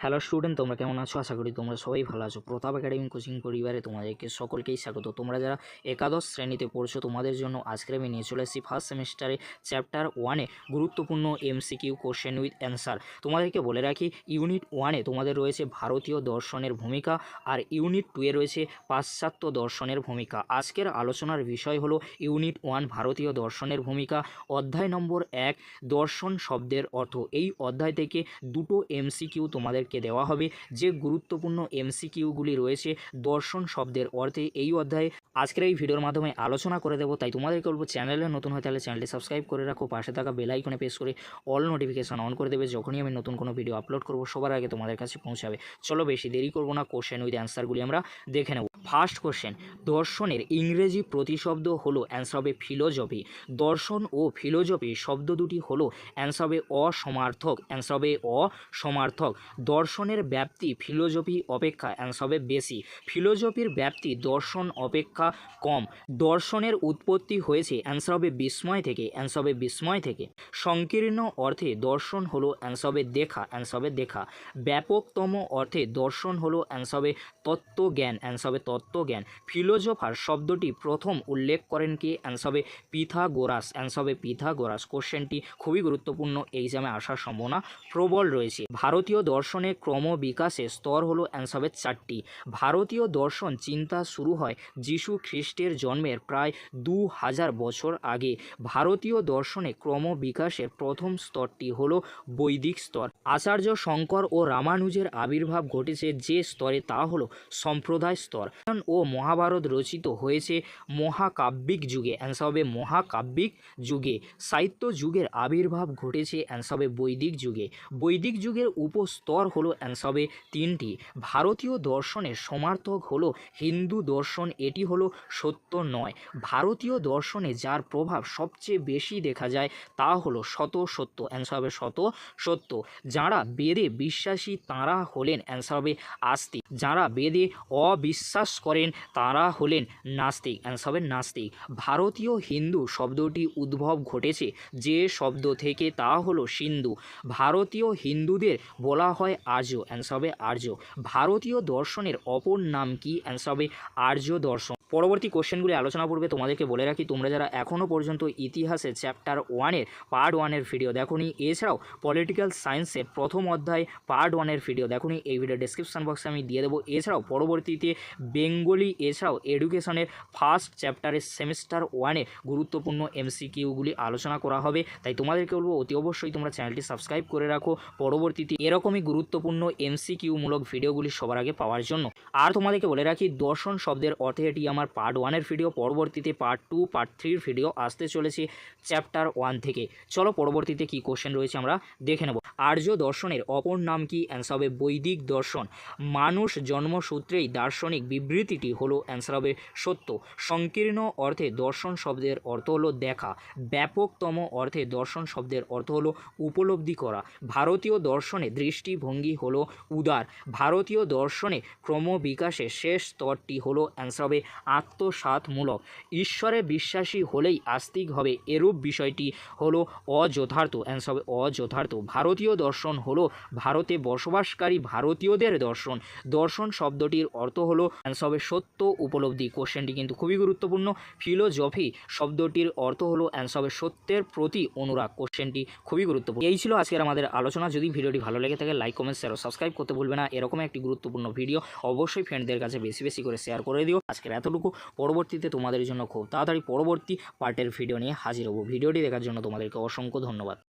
Hello student তোমরা কেমন আছো? আশা করি তোমরা সবাই ভালো আছো। প্রতাপ একাডেমি কোচিং পরিবারে তোমাদেরকে সকলকেই স্বাগত। তোমরা যারা একাদশ শ্রেণীতে পড়ছো, তোমাদের জন্য আজকে আমি নিয়ে চলে এসেছি ফার্স্ট সেমিস্টারে চ্যাপ্টার ওয়ানে গুরুত্বপূর্ণ এমসিকিউ কোশ্চেন উইথ অ্যান্সার তোমাদেরকে বলে রাখি ইউনিট ওয়ানে তোমাদের রয়েছে ভারতীয় দর্শনের ভূমিকা আর ইউনিট টুয়ে রয়েছে পাশ্চাত্য দর্শনের ভূমিকা। আজকের আলোচনার বিষয় হলো ইউনিট ওয়ান ভারতীয় দর্শনের ভূমিকা। অধ্যায় নম্বর এক, দর্শন শব্দের অর্থ। এই অধ্যায় থেকে দুটো এমসিকিউ তোমাদেরকে দেওয়া হবে। যে গুরুত্বপূর্ণ এমসিকিউগুলি রয়েছে দর্শন শব্দের অর্থে এই অধ্যায়ে আজকের এই ভিডিওর মাধ্যমে আলোচনা করে দেবো। তাই তোমাদেরকে বলব, চ্যানেলে নতুন হয় তাহলে চ্যানেলটি সাবস্ক্রাইব করে রাখো, পাশে থাকা বেল আইকনে প্রেস করে অল নোটিফিকেশন অন করে দেবে যখনই আমি নতুন কোনো ভিডিও আপলোড করব। সবার আগে তোমাদের কাছে পৌঁছাবে। চলো বেশি দেরি করব না কোশ্চেন উইথ অ্যান্সারগুলি আমরা দেখে নেব। ফার্স্ট কোশ্চেন দর্শনের ইংরেজি প্রতিশব্দ হলো অ্যান্সার হবে ফিলোজফি দর্শন ও ফিলোজফি শব্দ দুটি হলো অ্যান্সার হবে অসমার্থক অ্যান্সার হবে অসমার্থক। দর্শনের ব্যাপ্তি ফিলোজফি অপেক্ষা হবে বেশি। ফিলোজফির ব্যাপ্তি দর্শন অপেক্ষা কম। দর্শনের উৎপত্তি হয়েছে অ্যান্সার বিস্ময় থেকে অ্যান্সার বিস্ময় থেকে। সংকীর্ণ অর্থে দর্শন হলো অ্যান্সার দেখা অ্যান্সার দেখা। ব্যাপকতম অর্থে দর্শন হলো অ্যান্সার তত্ত্বজ্ঞান অ্যান্সার তত্ত্বজ্ঞান। ফিলোজফার শব্দটি প্রথম উল্লেখ করেন কি? অ্যান্সার হবে পিথাগোরাস অ্যান্সার হবে পিথাগোরাস। কোশ্চেনটি খুবই গুরুত্বপূর্ণ এক্সামে আসার সম্ভাবনা প্রবল রয়েছে। ভারতীয় দর্শনের ক্রম বিকাশের স্তর হলো অ্যান্সার চারটি। ভারতীয় দর্শন চিন্তা শুরু হয় যিশু খ্রিস্টের জন্মের প্রায় দু হাজার বছর আগে। ভারতীয় দর্শনে ক্রমবিকাশের প্রথম স্তরটি হলো বৈদিক স্তর। আচার্য শঙ্কর ও রামানুজের আবির্ভাব ঘটেছে যে স্তরে তা হলো সম্প্রদায় স্তর। ও মহাভারত রচিত হয়েছে মহাকাব্যিক যুগে। অ্যান্সার মহাকাব্যিক যুগে। সাহিত্য যুগের আবির্ভাব ঘটেছে অ্যান্সার বৈদিক যুগে। বৈদিক যুগের উপস্তর হলো অ্যান্সার হবে তিনটি। ভারতীয় দর্শনের সমার্থক হলো হিন্দু দর্শন, এটি হলো সত্য নয়। ভারতীয় দর্শনে যার প্রভাব সবচেয়ে বেশি দেখা যায় তা হলো শত সত্য অ্যান্সার হবে শত সত্য। যারা বেদে বিশ্বাসী, তাঁরা হলেন অ্যান্সার হবে আস্তিক। যারা বেদে অবিশ্বাস করেন, তারা হলেন নাস্তিক অ্যান্সার হবে নাস্তিক। ভারতীয় হিন্দু শব্দটি উদ্ভব ঘটেছে যে শব্দ থেকে তা হলো সিন্ধু। ভারতীয় হিন্দুদের বলা হয় আর্য অ্যান্সার হবে আর্য। ভারতীয় দর্শনের অপর নাম কি? অ্যান্সার হবে আর্য দর্শন। পরবর্তী কোশ্চেনগুলি আলোচনা পূর্বে তোমাদেরকে বলে রাখি, তোমরা যারা এখনও পর্যন্ত ইতিহাসে চ্যাপ্টার ওয়ানের পার্ট ওয়ানের ভিডিও দেখোনি, এছাড়াও পলিটিক্যাল সায়েন্সের প্রথম অধ্যায় পার্ট ওয়ানের ভিডিও দেখোনি, এই ভিডিও ডিসক্রিপশন বক্সে আমি দিয়ে দেবো। এছাড়াও পরবর্তীতে বেঙ্গলি, এছাড়াও এডুকেশনের ফার্স্ট চ্যাপ্টারের সেমিস্টার ওয়ানে গুরুত্বপূর্ণ এমসিকিউগুলি আলোচনা করা হবে। তাই তোমাদেরকে বলব, অতি অবশ্যই তোমরা চ্যানেলটি সাবস্ক্রাইব করে রাখো। পরবর্তীতে এরকমই গুরুত্বপূর্ণ এমসিকিউমূলক ভিডিওগুলি সবার আগে পাওয়ার জন্য। আর তোমাদেরকে বলে রাখি, দর্শন শব্দের অর্থে এটি আমার পার্ট ওয়ানের ভিডিও পরবর্তীতে পার্ট টু পার্ট থ্রির ভিডিও আসতে চলেছে চ্যাপ্টার ওয়ান থেকে। চলো পরবর্তীতে কি কোশ্চেন রয়েছে আমরা দেখে নেব। আর্য দর্শনের অপর নাম কি? অ্যান্সার হবে বৈদিক দর্শন। মানুষ জন্মসূত্রেই দার্শনিক বিবৃতিটি হলো অ্যান্সার হবে সত্য। সংকীর্ণ অর্থে দর্শন শব্দের অর্থ হলো দেখা। ব্যাপকতম অর্থে দর্শন শব্দের অর্থ হলো উপলব্ধি করা। ভারতীয় দর্শনে দৃষ্টিভঙ্গি হলো উদার। ভারতীয় দর্শনে ক্রমবিকাশের শেষ স্তরটি হলো অ্যান্সার হবে আত্মসাতমূলক। ঈশ্বরে বিশ্বাসী হলেই আস্তিক হবে। এরূপ বিষয়টি হলো অযথার্থ। অ্যান্সার হবে অযথার্থ। ভারতীয় দর্শন হলো ভারতে বসবাসকারী ভারতীয়দের দর্শন। দর্শন শব্দটির অর্থ হলো অ্যান্সার হবে সত্য উপলব্ধি। কোশ্চেনটি কিন্তু খুবই গুরুত্বপূর্ণ। ফিলোজফি শব্দটির অর্থ হলো অ্যান্সার হবে সত্যের প্রতি অনুরাগ। কোশ্চেনটি খুবই গুরুত্বপূর্ণ। এই ছিল আজকের আমাদের আলোচনা। যদি ভিডিওটি ভালো লেগে থাকে লাইক কমেন্ট শেয়ার সাবস্ক্রাইব করতে ভুলবে না। এরকম একটি গুরুত্বপূর্ণ ভিডিও অবশ্যই ফ্রেন্ডদের কাছে বেশি বেশি করে শেয়ার করে দিও। আজকের এতটুকু। পরবর্তীতে তোমাদের জন্য খুব তাড়াতাড়ি পরবর্তী পার্টের ভিডিও নিয়ে হাজির হব। ভিডিওটি দেখার জন্য তোমাদেরকে অসংখ্য ধন্যবাদ।